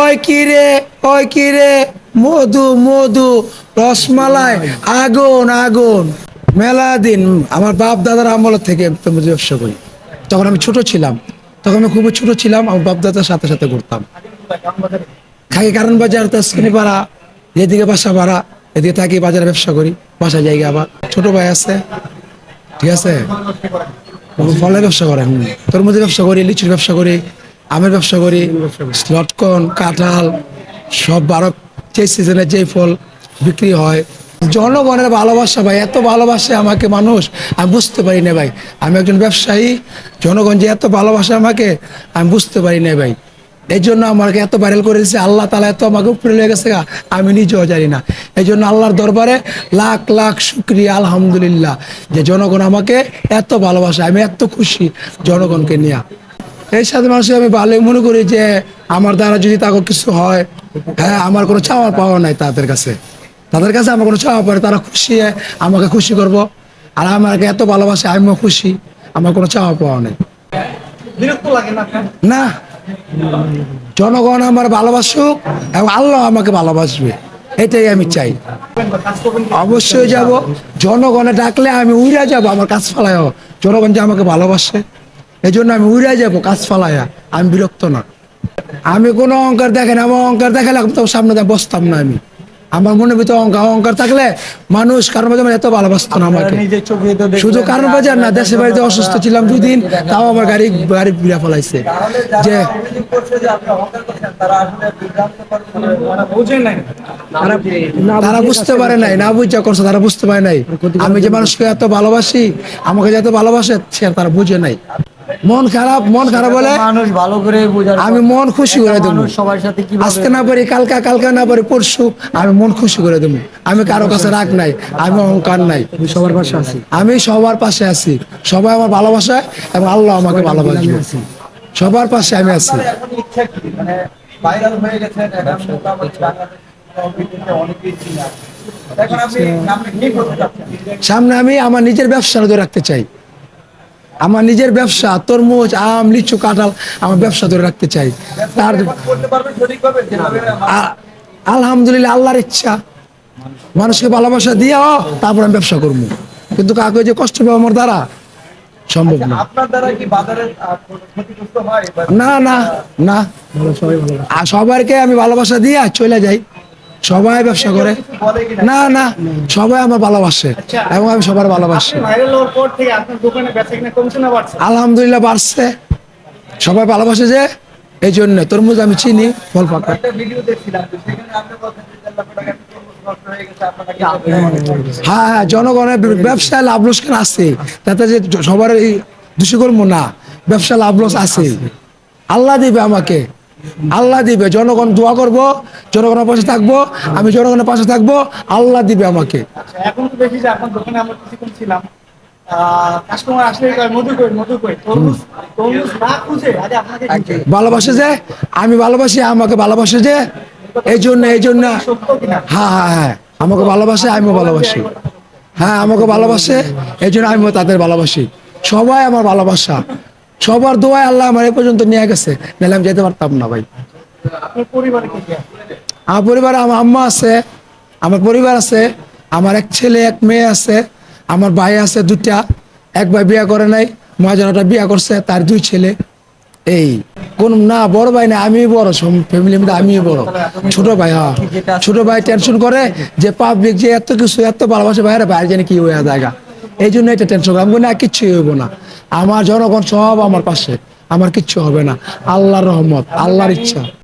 ওই কিরে ওই কিরে মধু মধু, রসমালাই, আগুন আগুন। মেলা দিন আমার বাপ দাদার আমল থেকে তরমুজ ব্যবসা করি। তখন আমি ছোট ছিলাম। তখন আমি খুবই ছোট ছিলাম, আমার বাপ দাদার সাথে সাথে ঘুরতাম। খাই কারণ বাজার তস্কিনি পাড়া যেদিকে বাসা ভাড়া, এদিকে থাকি বাজারে ব্যবসা করি বাসা জায়গা আবার। ছোট ভাই আছে, ঠিক আছে? ফলের ব্যবসা করে হুম তরমুজের ব্যবসা করি, লিচুর ব্যবসা করি আমের ব্যবসা করি লটকন কাঁঠাল সব বারো যে সিজনে যেই ফল বিক্রি হয়। জনগণের ভালোবাসা ভাই এত ভালোবাসে আমাকে মানুষ আমি বুঝতে পারি না ভাই। আমি একজন ব্যবসায়ী জনগণ যে এত ভালোবাসে আমাকে আমি বুঝতে পারি না ভাই। এই জন্য আমাকে এত ভাইরাল করে দিচ্ছে আল্লাহ তালা এত আমাকে উপরে লেগে গেছে আমি নিজেও জানি না। এই জন্য আল্লাহর দরবারে লাখ লাখ শুক্রিয়া আলহামদুলিল্লাহ যে জনগণ আমাকে এত ভালোবাসে আমি এত খুশি জনগণকে নিয়ে। এই সাথে মানুষের আমি ভালোই মনে করি যে আমার দ্বারা যদি তাকে কিছু হয় হ্যাঁ আমার কোনো চাওয়া পাওয়া নাই তাদের কাছে। তাদের কাছে আমার কোনো চাওয়া পারে তারা খুশি আমাকে খুশি করব। আর আমাকে এত ভালোবাসে আমিও খুশি আমার কোনো চাওয়া পাওয়া নেই। না জনগণ আমার ভালোবাসুক এবং আল্লাহ আমাকে ভালোবাসবে এটাই আমি চাই? অবশ্যই যাব। জনগণে ডাকলে আমি উড়ে যাব আমার কাজ ফালায় জনগণ যে আমাকে ভালোবাসে এই জন্য আমি উড়ে যাব কাজ ফালায়া আমি বিরক্ত না। আমি কোনো অহংকার দেখেন আমার অহংকার দেখালে তো সামনে বসতাম না আমি। আমার মনে ভিতরে অহংকার অহংকার থাকলে মানুষ কারণ বাজার এত ভালোবাসতো না আমাকে। শুধু কারণ বাজার না দেশের বাড়িতে অসুস্থ ছিলাম দুদিন তাও আমার গাড়ি গাড়ি বিড়া ফলাইছে। যে তারা। তারা বুঝতে পারে নাই না বুঝা করছে তারা বুঝতে পারে নাই। আমি যে মানুষকে এত ভালোবাসি আমাকে যে এত ভালোবাসে সে তারা বুঝে নাই। মন খারাপ মন খারাপ বলে মানুষ ভালো করে বোঝার আমি মন খুশি করে দেবো। সবার সাথে কীভাবে আজকে না পারি কালকা কালকা না পারি পরশু আমি মন খুশি করে দেবো। আমি কারও কাছে রাগ নাই আমি অহংকার নাই। সবার পাশে আছি। আমি সবার পাশে আছি। সবাই আমার ভালোবাসে এবং আল্লাহ আমাকে ভালোবাসবে সবার পাশে আমি আছি। এখন ইচ্ছা কি? মানে ভাইরাল হয়ে গেছেন এখন মোটামুটি বাংলাদেশ পৃথিবীতে অনেকেই চিনে। এখন আপনি আপনি কি করতে চাচ্ছেন? সামনে আমি আমার নিজের ব্যবসা ধরে রাখতে চাই। আমার নিজের ব্যবসা তরমুজ আম লিচু কাঁঠাল আমার ব্যবসা ধরে রাখতে চাই। তার আলহামদুলিল্লাহ আল্লাহর ইচ্ছা। মানুষকে ভালোবাসা দিয়ে তারপর আমি ব্যবসা করব। কিন্তু কাউকে যে কষ্ট পাবো আমার দ্বারা সম্ভব না। না না না। আর সবাইকে আমি ভালোবাসা দিয়ে চলে যাই। সবাই ব্যবসা করে। না না, সবাই আমার ভালোবাসে এবং আমি সবার ভালোবাসি। আলহামদুলিল্লাহ বাড়ছে। সবাই ভালোবাসে যে এই জন্য তরমুজ আমি চিনি, ফল পাকা। হয়ে হ্যাঁ জনগণের ব্যবসায় লাভ লোকসান আছে? তাতে যে সবার এই দোষী না ব্যবসা লাভ লস আছে। আল্লাহ দিবে আমাকে। আল্লাহ দিবে জনগণ দোয়া করব জনগণের পাশে থাকব আমি জনগণের পাশে থাকব আল্লাহ দিবে আমাকে। আচ্ছা, এখন তো দেখি যে আপনার দোকানে আমরা কিছুক্ষণ ছিলাম। খুঁজে। ভালোবাসে যে আমি ভালোবাসি আমাকে ভালোবাসে যে এই জন্য এই জন্য হ্যাঁ হ্যাঁ হ্যাঁ আমাকে ভালোবাসে আমিও ভালোবাসি। হ্যাঁ আমাকে ভালোবাসে এই জন্য আমিও তাদের ভালোবাসি। সবাই আমার ভালোবাসা। সবার দোয়ায় আল্লাহ আমার এ পর্যন্ত নিয়ে গেছে। নাহলে আমি যেতে পারতাম না ভাই? আমার পরিবারে আমার আম্মা আছে আমার পরিবার আছে আমার এক ছেলে এক মেয়ে আছে আমার ভাই আছে দুটা এক ভাই বিয়ে করে নাই মহাজনটা বিয়ে করছে তার দুই ছেলে। এই কোন না বড় ভাই না আমি বড় ফ্যামিলি মধ্যে আমি বড়। ছোট ভাই হ্যাঁ। ছোট ভাই টেনশন করে যে পাবলিক যে এত কিছু এত ভালোবাসে বাইরে বাইরে জানি কি হয়ে জায়গা এই জন্য এটা টেনশন আমি না কিচ্ছুই হইব না। আমার জনগণ সব আমার পাশে। আমার কিচ্ছু হবে না। আল্লাহর রহমত আল্লাহর ইচ্ছা।